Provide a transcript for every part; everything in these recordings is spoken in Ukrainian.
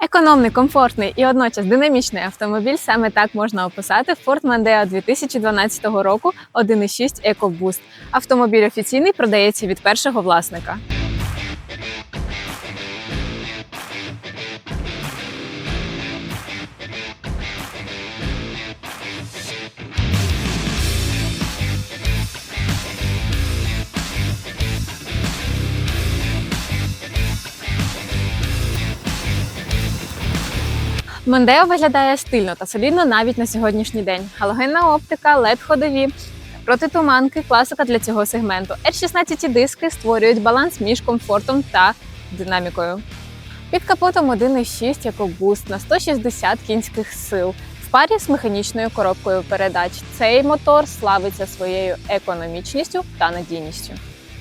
Економний, комфортний і одночас динамічний автомобіль саме так можна описати Ford Mondeo 2012 року 1.6 EcoBoost. Автомобіль офіційний продається від першого власника. Мондео виглядає стильно та солідно навіть на сьогоднішній день. Галогенна оптика, led ходові, протитуманки, класика для цього сегменту. R16 диски створюють баланс між комфортом та динамікою. Під капотом 1.6 EcoBoost на 160 кінських сил в парі з механічною коробкою передач. Цей мотор славиться своєю економічністю та надійністю.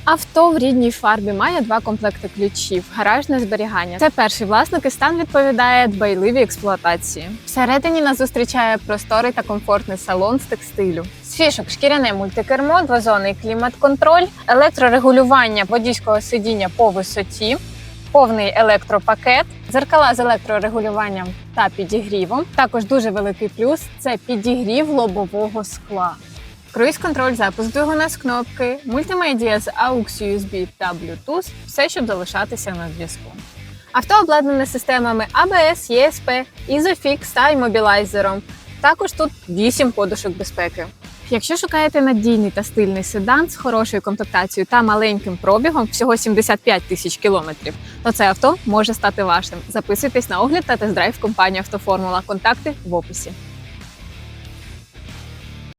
Авто в рідній фарбі має два комплекти ключів, гаражне зберігання. Це перший власник і стан відповідає дбайливій експлуатації. Всередині нас зустрічає просторий та комфортний салон з текстилю. З фішок шкіряне мультикермо, двозонний клімат-контроль, електрорегулювання водійського сидіння по висоті. Повний електропакет, дзеркала з електрорегулюванням та підігрівом. Також дуже великий плюс це підігрів лобового скла. Круїз-контроль, запуск двигуна з кнопки, мультимедіа з AUX USB та Bluetooth – все, щоб залишатися на зв'язку. Авто обладнане системами ABS, ESP, Isofix та іммобілайзером. Також тут 8 подушок безпеки. Якщо шукаєте надійний та стильний седан з хорошою комплектацією та маленьким пробігом, всього 75 тисяч кілометрів, то це авто може стати вашим. Записуйтесь на огляд та тест-драйв компанії Автоформула. Контакти в описі.